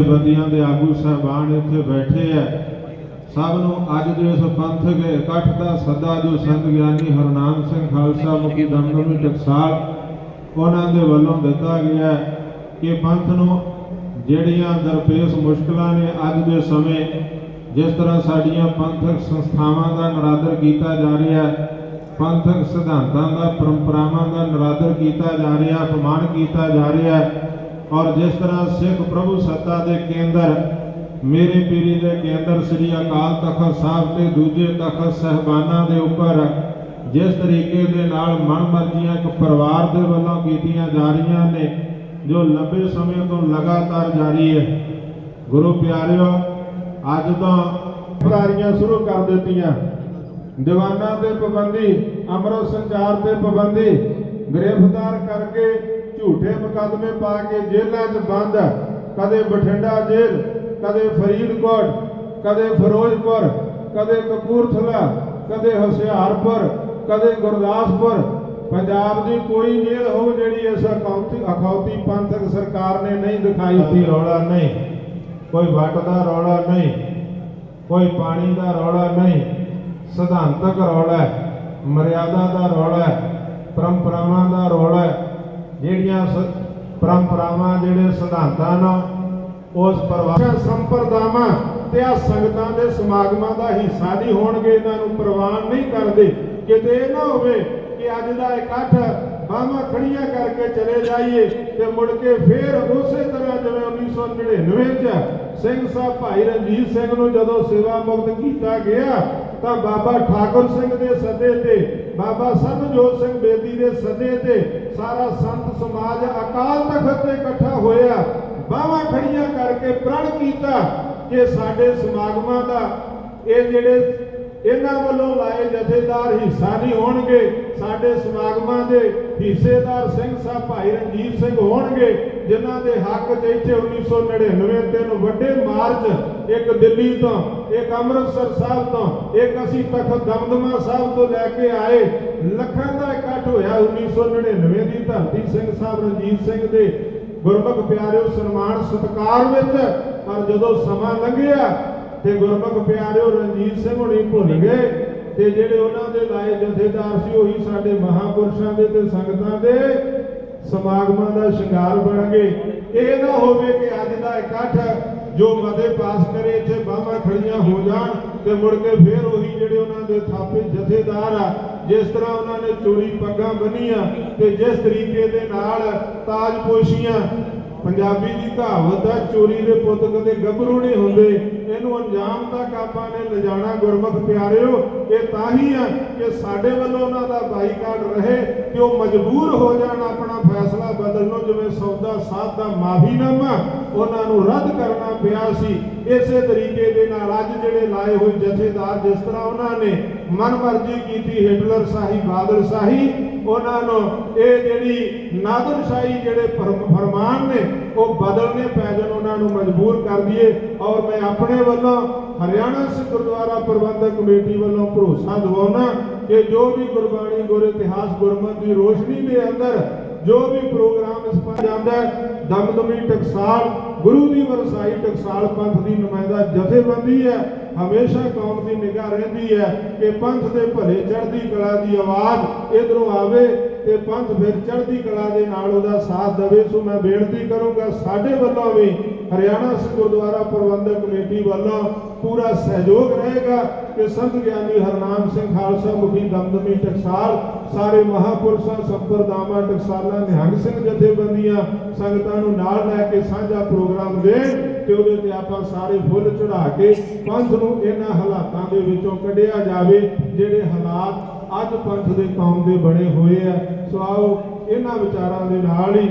ਬੰਦੀਆਂ ਦੇ ਆਗੂ ਸਾਹਿਬਾਨ ਇੱਥੇ ਬੈਠੇ ਆ ਸਭ ਨੂੰ ਅੱਜ ਦੇ ਇਸ ਪੰਥਕ ਇਕੱਠ ਦਾ ਸੱਦਾ ਜੋ ਸੰਤ ਗਿਆਨੀ ਹਰਨਾਮ ਸਿੰਘ ਖਾਲਸਾ ਮੁਖੀ ਦਮਦਮੀ ਟਕਸਾਲ ਉਹਨਾਂ ਦੇ ਵੱਲੋਂ ਦਿੱਤਾ ਗਿਆ ਕਿ ਪੰਥ ਨੂੰ ਜਿਹੜੀਆਂ ਦਰਪੇਸ਼ ਮੁਸ਼ਕਲਾਂ ਨੇ ਅੱਜ ਦੇ ਸਮੇਂ ਜਿਸ ਤਰ੍ਹਾਂ ਸਾਡੀਆਂ ਪੰਥਕ ਸੰਸਥਾਵਾਂ ਦਾ ਨਰਾਦਰ ਕੀਤਾ ਜਾ ਰਿਹਾ, ਪੰਥਕ ਸਿਧਾਂਤਾਂ ਦਾ, ਪਰੰਪਰਾਵਾਂ ਦਾ ਨਰਾਦਰ ਕੀਤਾ ਜਾ ਰਿਹਾ, ਅਪਮਾਨ ਕੀਤਾ ਜਾ ਰਿਹਾ ਔਰ ਜਿਸ ਤਰ੍ਹਾਂ ਸਿੱਖ ਪ੍ਰਭੂ ਸੱਤਾ ਦੇ ਕੇਂਦਰ, ਮੇਰੇ ਪੀਰੀ ਦੇ ਕੇਂਦਰ ਸ੍ਰੀ ਅਕਾਲ ਤਖਤ ਸਾਹਿਬ ਤੇ ਦੂਜੇ ਤਖਤ ਸਹਿਬਾਨਾਂ ਦੇ ਉੱਪਰ, ਜਿਸ ਤਰੀਕੇ ਦੇ ਨਾਲ ਮਨਮਰਜ਼ੀਆਂ ਇੱਕ ਪਰਿਵਾਰ ਦੇ ਵੱਲੋਂ ਕੀਤੀਆਂ ਜਾ ਰਹੀਆਂ ਨੇ, ਜੋ ਲੰਬੇ ਸਮੇਂ ਤੋਂ ਲਗਾਤਾਰ ਜਾਰੀ ਹੈ। ਗੁਰੂ ਪਿਆਰਿਓ, ਅੱਜ ਤੋਂ ਫਰਾਰੀਆਂ ਸ਼ੁਰੂ ਕਰ ਦਿੱਤੀਆਂ। ਦੀਵਾਨਾਂ ਤੇ ਪਾਬੰਦੀ, ਅਮਰਤ ਸੰਚਾਰ ਤੇ ਪਾਬੰਦੀ ਗ੍ਰਿਫਤਾਰ ਕਰਕੇ ਝੂਠੇ ਮੁਕੱਦਮੇ ਪਾ ਕੇ ਜੇਲ੍ਹਾਂ 'ਚ ਬੰਦ। ਕਦੇ ਬਠਿੰਡਾ ਜੇਲ੍ਹ, ਕਦੇ ਫਰੀਦਕੋਟ, ਕਦੇ ਫਿਰੋਜ਼ਪੁਰ, ਕਦੇ ਕਪੂਰਥਲਾ, ਕਦੇ ਹੁਸ਼ਿਆਰਪੁਰ, ਕਦੇ ਗੁਰਦਾਸਪੁਰ। ਪੰਜਾਬ ਦੀ ਕੋਈ ਜੇਲ੍ਹ ਹੋ ਜਿਹੜੀ ਇਸ ਅਖੌਤੀ ਅਖੌਤੀ ਪੰਥਕ ਸਰਕਾਰ ਨੇ ਨਹੀਂ ਦਿਖਾਈ। ਸੀ ਰੌਲਾ ਨਹੀਂ। ਕੋਈ ਵੱਟ ਦਾ ਰੌਲਾ ਨਹੀਂ। ਕੋਈ ਪਾਣੀ ਦਾ ਰੌਲਾ ਨਹੀਂ। ਸਿਧਾਂਤਕ ਰੌਲਾ ਹੈ। ਮਰਿਆਦਾ ਦਾ ਰੌਲਾ ਹੈ। ਪਰੰਪਰਾਵਾਂ ਦਾ ਰੌਲਾ ਹੈ। ਜਿਹੜੀਆਂ ਪਰੰਪਰਾਵਾਂ, ਜਿਹੜੇ ਸਿਧਾਂਤਾਂ ਨਾਲ ਉਸ ਪਰਿਵਾਰ ਸੰਪਰਦਾਵਾਂ ਤੇ ਆ ਸੰਗਤਾਂ ਦੇ ਸਮਾਗਮਾਂ ਦਾ ਹਿੱਸਾ ਨਹੀਂ ਹੋਣਗੇ, ਇਹਨਾਂ ਨੂੰ ਪ੍ਰਵਾਨ ਨਹੀਂ ਕਰਦੇ। ਕਿਤੇ ਇਹ ਨਾ ਹੋਵੇ ਕਿ ਅੱਜ ਦਾ ਇਕੱਠ ਬਾਹਾਂ ਖੜੀਆਂ ਕਰਕੇ ਚਲੇ ਜਾਈਏ ਤੇ ਮੁੜ ਕੇ ਫੇਰ ਉਸੇ ਤਰ੍ਹਾਂ ਜਿਵੇਂ 1999 ਚ ਸਿੰਘ ਸਾਹਿਬ ਭਾਈ ਰਣਜੀਤ ਸਿੰਘ ਨੂੰ ਜਦੋਂ ਸੇਵਾ ਮੁਕਤ ਕੀਤਾ ਗਿਆ ਤਾਂ ਬਾਬਾ ਠਾਕੁਰ ਸਿੰਘ ਦੇ ਸੱਦੇ ਤੇ, ਬਾਬਾ ਸਰਬਜੋਤ ਸਿੰਘ ਬੇਦੀ ਦੇ ਸੱਦੇ ਤੇ ਸਾਰਾ ਸੰਤ ਸਮਾਜ ਅਕਾਲ ਤਖਤ ਤੇ ਇਕੱਠਾ ਹੋਇਆ। ਬਾਹਾਂ ਖੜੀਆਂ ਕਰਕੇ ਪ੍ਰਣ ਕੀਤਾ ਕਿ ਸਾਡੇ ਸਮਾਗਮਾਂ ਦਾ ਇਹ ਜਿਹੜੇ ਇਹਨਾਂ ਜਥੇਦਾਰ ਹਿੱਸਾ ਨਹੀਂ ਹੋਣਗੇ, ਸਾਡੇ ਸਮਾਗਮਾਂ ਦੇ ਹਿੱਸੇਦਾਰ ਸਿੰਘ ਸਾਹਿਬ ਭਾਈ ਰਣਜੀਤ ਸਿੰਘ ਹੋਣਗੇ, ਜਿਨ੍ਹਾਂ ਦੇ ਹੱਕ 'ਚ ਇੱਥੇ 1999 ਦਿਨ ਵੱਡੇ ਮਾਰਚ, ਇੱਕ ਦਿੱਲੀ ਤੋਂ, ਇੱਕ ਅੰਮ੍ਰਿਤਸਰ ਸਾਹਿਬ ਤੋਂ, ਇੱਕ ਅਸੀਂ ਤਖਤ ਦਮਦਮਾ ਸਾਹਿਬ ਤੋਂ ਲੈ ਕੇ ਆਏ। ਲੱਖਾਂ ਦਾ ਇਕੱਠ ਹੋਇਆ 1999 ਦੀ ਧਰਤੀ ਸਿੰਘ ਸਾਹਿਬ ਰਣਜੀਤ ਸਿੰਘ ਦੇ। ਗੁਰਮੁਖ ਪਿਆਰਿਓ, ਸਨਮਾਨ, ਸਤਕਾਰ ਵਿੱਚ, ਪਰ ਜਦੋਂ ਸਮਾਂ ਲੰਘਿਆ ਤੇ ਗੁਰਮੁਖ ਪਿਆਰਿਓ ਰਣਜੀਤ ਸਿੰਘ ਹੁਣੀ ਭੁੱਲ ਗਏ। ਤੇ ਜਿਹੜੇ ਉਹਨਾਂ ਦੇ ਲਾਏ ਜਥੇਦਾਰ ਸੀ, ਉਹੀ ਸਾਡੇ ਮਹਾਪੁਰਸ਼ਾਂ ਦੇ ਤੇ ਸੰਗਤਾਂ ਦੇ ਸਮਾਗਮਾਂ ਦਾ ਸ਼ਿੰਗਾਰ ਬਣ ਇਹ ਨਾ ਹੋਵੇ ਕਿ ਅੱਜ ਦਾ ਇਕੱਠ ਜੋ ਮਤੇ ਪਾਸ ਕਰੇ, ਇੱਥੇ ਬਾਹਾਂ ਖੜੀਆਂ ਹੋ ਜਾਣ ਤੇ ਮੁੜ ਕੇ ਫੇਰ ਉਹੀ ਜਿਹੜੇ ਉਹਨਾਂ ਦੇ ਥਾਪੇ ਜਥੇਦਾਰ ਆ, ਜਿਸ ਤਰ੍ਹਾਂ ਉਹਨਾਂ ਨੇ ਚੋਰੀ ਪੱਗਾਂ ਬੰਨੀਆਂ ਤੇ ਜਿਸ ਤਰੀਕੇ ਦੇ ਨਾਲ ਤਾਜਪੋਸ਼ੀਆਂ ਪੰਜਾਬੀ ਦੀ ਕਹਾਵਤ ਆ, ਚੋਰੀ ਦੇ ਪੁੱਤ ਕਦੇ ਗੱਭਰੂ ਨਹੀਂ ਹੁੰਦੇ। ਇਹਨੂੰ ਅੰਜਾਮ ਤੱਕ ਆਪਾਂ ਨੇ ਲਿਜਾਣਾ ਗੁਰਮੁਖ ਪਿਆਰਿਓ, ਇਹ ਤਾਂ ਹੀ ਆ ਕਿ ਸਾਡੇ ਵੱਲੋਂ ਉਹਨਾਂ ਦਾ ਬਾਈਕਾਟ ਰਹੇ ਕਿ ਉਹ ਮਜਬੂਰ ਹੋ ਜਾਣ ਆਪਣਾ ਫੈਸਲਾ ਬਦਲਣ ਨੂੰ, ਜਿਵੇਂ ਸੌਦਾ ਸਾਧ ਦਾ ਮਾਫੀਨਾਮਾ ਉਹਨਾਂ ਨੂੰ ਰੱਦ ਕਰਨਾ ਪਿਆ ਸੀ। ਇਸੇ ਤਰੀਕੇ ਦੇ ਨਾਲ ਅੱਜ ਜਿਹੜੇ ਲਾਏ ਹੋਏ ਜਥੇਦਾਰ, ਜਿਸ ਤਰ੍ਹਾਂ ਉਹਨਾਂ ਨੇ ਮਨਮਰਜ਼ੀ ਕੀਤੀ, ਹਿਟਲਰ ਸ਼ਾਹੀ ਬਾਦਲ ਸ਼ਾਹੀ, ਉਹਨਾਂ ਨੂੰ ਇਹ ਜਿਹੜੀ ਨਾਦਰਸ਼ਾਹੀ ਜਿਹੜੇ ਫਰਮ- ਫਰਮਾਨ ਨੇ ਉਹ ਬਦਲਨੇ ਪੈ ਜਾਣ, ਉਹਨਾਂ ਨੂੰ ਮਜਬੂਰ ਕਰ ਦਈਏ। ਔਰ ਮੈਂ ਆਪਣੇ ਵੱਲੋਂ ਹਰਿਆਣਾ ਸਿੱਖ ਗੁਰਦੁਆਰਾ ਪ੍ਰਬੰਧਕ ਕਮੇਟੀ ਵੱਲੋਂ ਭਰੋਸਾ ਦਿਵਾਉਣਾ ਕਿ ਜੋ ਵੀ ਗੁਰਬਾਣੀ ਗੁਰ ਇਤਿਹਾਸ ਗੁਰਮਤਿ ਦੀ ਰੋਸ਼ਨੀ ਦੇ ਅੰਦਰ ਜੋ ਵੀ ਪ੍ਰੋਗਰਾਮ ਇਸ ਪਰ ਜਾਂਦਾ ਹੈ, ਦਮਦਮੀ ਟਕਸਾਲ, ਗੁਰੂ ਦੀ ਵਰਸਾਈ ਟਕਸਾਲ ਪੰਥ ਦੀ ਨੁਮਾਇੰਦਾ ਜਥੇਬੰਦੀ ਹੈ, ਹਮੇਸ਼ਾ ਕੌਮ ਦੀ ਨਿਗਾਹ ਰਹਿੰਦੀ ਹੈ ਕਿ ਪੰਥ ਦੇ ਭਲੇ ਚੜ੍ਹਦੀ ਕਲਾ ਦੀ ਆਵਾਜ਼ ਇਧਰੋਂ ਆਵੇ ਤੇ ਪੰਥ ਫਿਰ ਚੜ੍ਹਦੀ ਕਲਾ ਦੇ ਨਾਲ ਉਹਦਾ ਸਾਥ ਦੇਵੇ, ਸੋ ਮੈਂ ਬੇਨਤੀ ਕਰੂੰਗਾ ਸਾਡੇ ਵੱਲੋਂ ਵੀ ਹਰਿਆਣਾ ਗੁਰਦੁਆਰਾ ਪ੍ਰਬੰਧਕ ਕਮੇਟੀ ਵੱਲੋਂ ਪੂਰਾ ਸਹਿਯੋਗ ਰਹੇਗਾ ਕਿ ਸੰਤ ਗਿਆਨੀ ਹਰਨਾਮ ਸਿੰਘ ਖਾਲਸਾ ਮੁਖੀ ਦਮਦਮੀ ਟਕਸਾਲ, ਸਾਰੇ ਮਹਾਪੁਰਸ਼ਾਂ ਸੰਪਰਦਾਵਾਂ ਟਕਸਾਲਾਂ, ਨਿਹੰਗ ਸਿੰਘ ਜਥੇਬੰਦੀਆਂ ਸੰਗਤਾਂ ਨੂੰ ਨਾਲ ਲੈ ਕੇ ਸਾਂਝਾ ਪ੍ਰੋਗਰਾਮ ਦੇਣ ਤੇ ਉਹਦੇ ਤੇ ਆਪਾਂ ਸਾਰੇ ਫੁੱਲ ਚੜਾ ਕੇ ਪੰਥ ਨੂੰ ਇਹਨਾਂ ਹਾਲਾਤਾਂ ਦੇ ਵਿੱਚੋਂ ਕੱਢਿਆ ਜਾਵੇ, ਜਿਹੜੇ ਹਾਲਾਤ ਅੱਜ ਪੰਥ ਦੇ ਕੌਮ ਦੇ ਬਣੇ ਹੋਏ ਆ। ਸੋ ਆਓ ਇਹਨਾਂ ਵਿਚਾਰਾਂ ਦੇ ਨਾਲ ਹੀ